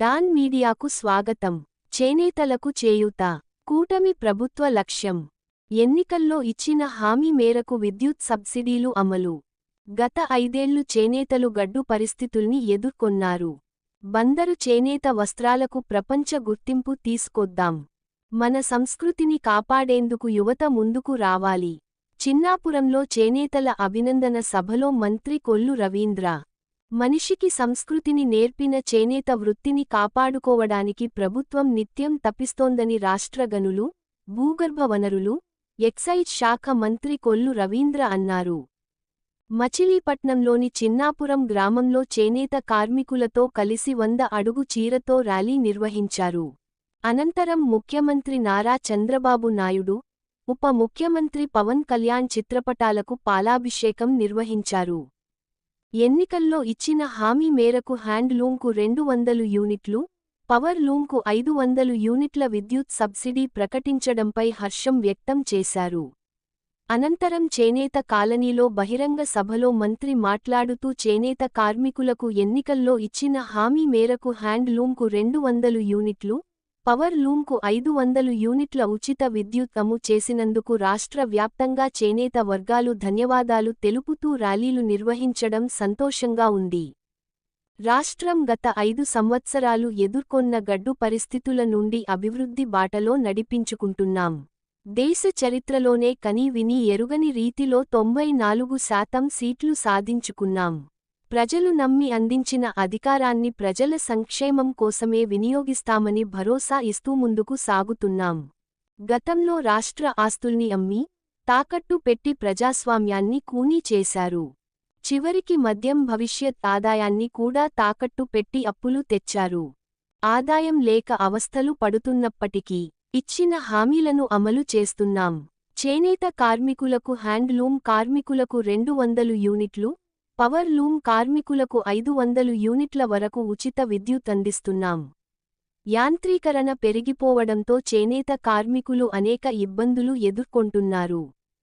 Don మీడియాకు స్వాగతం. చేనేతలకు చేయూత. కూటమి ప్రభుత్వ లక్ష్యం. ఎన్నికల్లో ఇచ్చిన హామీ మేరకు విద్యుత్ సబ్సిడీలు అమలు. గత ఐదేళ్ళు చేనేతలు గడ్డు పరిస్థితుల్ని ఎదుర్కొన్నారు. బందరు చేనేత వస్త్రాలకు ప్రపంచ గుర్తింపు తీసుకొద్దాం. మన సంస్కృతిని కాపాడేందుకు యువత ముందుకు రావాలి. చిన్నాపురంలో చేనేతల అభినందన సభలో మంత్రి కొల్లు రవీంద్ర మనిషికి సంస్కృతిని నేర్పిన చేనేత వృత్తిని కాపాడుకోవడానికి ప్రభుత్వం నిత్యం తప్పిస్తోందని రాష్ట్ర గనులు భూగర్భ వనరులు ఎక్సైజ్ శాఖ మంత్రి కొల్లు రవీంద్ర అన్నారు. మచిలీపట్నంలోని చిన్నాపురం గ్రామంలో చేనేత కార్మికులతో కలిసి వంద అడుగు చీరతో ర్యాలీ నిర్వహించారు. అనంతరం ముఖ్యమంత్రి నారా చంద్రబాబు నాయుడు ఉప ముఖ్యమంత్రి పవన్ కళ్యాణ్ చిత్రపటాలకు పాలాభిషేకం నిర్వహించారు. ఎన్నికల్లో ఇచ్చిన హామీ మేరకు హ్యాండ్లూమ్కు రెండు వందలు యూనిట్లు పవర్ లూంకు ఐదు వందలు యూనిట్ల విద్యుత్ సబ్సిడీ ప్రకటించడంపై హర్షం వ్యక్తం చేశారు. అనంతరం చేనేత కాలనీలో బహిరంగ సభలో మంత్రి మాట్లాడుతూ చేనేత కార్మికులకు ఎన్నికల్లో ఇచ్చిన హామీ మేరకు హ్యాండ్లూమ్కు రెండు వందలు యూనిట్లు పవర్ లూమ్కు ఐదు వందలు యూనిట్ల ఉచిత విద్యుత్ అము చేసినందుకు రాష్ట్ర వ్యాప్తంగా చేనేత వర్గాలు ధన్యవాదాలు తెలుపుతూ ర్యాలీలు నిర్వహించడం సంతోషంగా ఉంది. రాష్ట్రం గత ఐదు సంవత్సరాలు ఎదుర్కొన్న గడ్డు పరిస్థితుల నుండి అభివృద్ధి బాటలో నడిపించుకుంటున్నాం. దేశ చరిత్రలోనే కనీ విని ఎరుగని రీతిలో తొంభై నాలుగు శాతం సీట్లు సాధించుకున్నాం. ప్రజలు నమ్మి అందించిన అధికారాన్ని ప్రజల సంక్షేమం కోసమే వినియోగిస్తామని భరోసా ఇస్తూ ముందుకు సాగుతున్నాం. గతంలో రాష్ట్ర ఆస్తుల్ని అమ్మి తాకట్టు పెట్టి ప్రజాస్వామ్యాన్ని కూనీ చేశారు. చివరికి మద్యం భవిష్యత్ ఆదాయాన్ని కూడా తాకట్టు పెట్టి అప్పులు తెచ్చారు. ఆదాయం లేక అవస్థలు పడుతున్నప్పటికీ ఇచ్చిన హామీలను అమలు చేస్తున్నాం. చేనేత కార్మికులకు హ్యాండ్లూమ్ కార్మికులకు రెండు వందలు యూనిట్లు పవర్ లూమ్ కార్మికులకు ఐదు వందలు యూనిట్ల వరకు ఉచిత విద్యుత్ అందిస్తున్నాం. యాంత్రీకరణ పెరిగిపోవడంతో చేనేత కార్మికులు అనేక ఇబ్బందులు ఎదుర్కొంటున్నారు.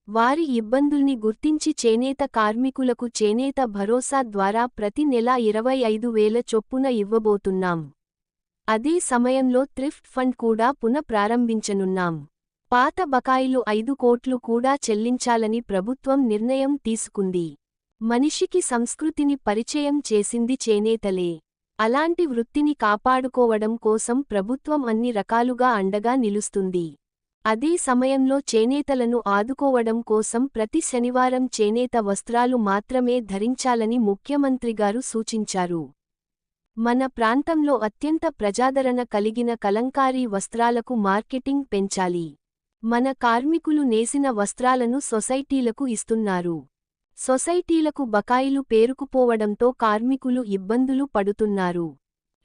వారి ఇబ్బందుల్ని గుర్తించి చేనేత కార్మికులకు చేనేత భరోసా ద్వారా ప్రతి నెలా ఇరవై ఐదు వేల చొప్పున ఇవ్వబోతున్నాం. అదే సమయంలో థ్రిఫ్ట్ ఫండ్ కూడా పునఃప్రారంభించనున్నాం. పాత బకాయిలు ఐదు కోట్లు కూడా చెల్లించాలని ప్రభుత్వం నిర్ణయం తీసుకుంది. మనిషికి సంస్కృతిని పరిచయం చేసింది చేనేతలే. అలాంటి వృత్తిని కాపాడుకోవడం కోసం ప్రభుత్వం అన్ని రకాలుగా అండగా నిలుస్తుంది. అదే సమయంలో చేనేతలను ఆదుకోవడం కోసం ప్రతి శనివారం చేనేత వస్త్రాలు మాత్రమే ధరించాలని ముఖ్యమంత్రిగారు సూచించారు. మన ప్రాంతంలో అత్యంత ప్రజాదరణ కలిగిన కలంకారీ వస్త్రాలకు మార్కెటింగ్ పెంచాలి. మన కార్మికులు నేసిన వస్త్రాలను సొసైటీలకు ఇస్తున్నారు. సొసైటీలకు బకాయిలు పేరుకుపోవడంతో కార్మికులు ఇబ్బందులు పడుతున్నారు.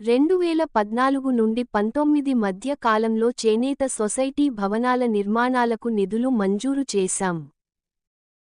రెండువేల పద్నాలుగు నుండి పంతొమ్మిది మధ్య కాలంలో చేనేత సొసైటీ భవనాల నిర్మాణాలకు నిధులు మంజూరు చేశాం.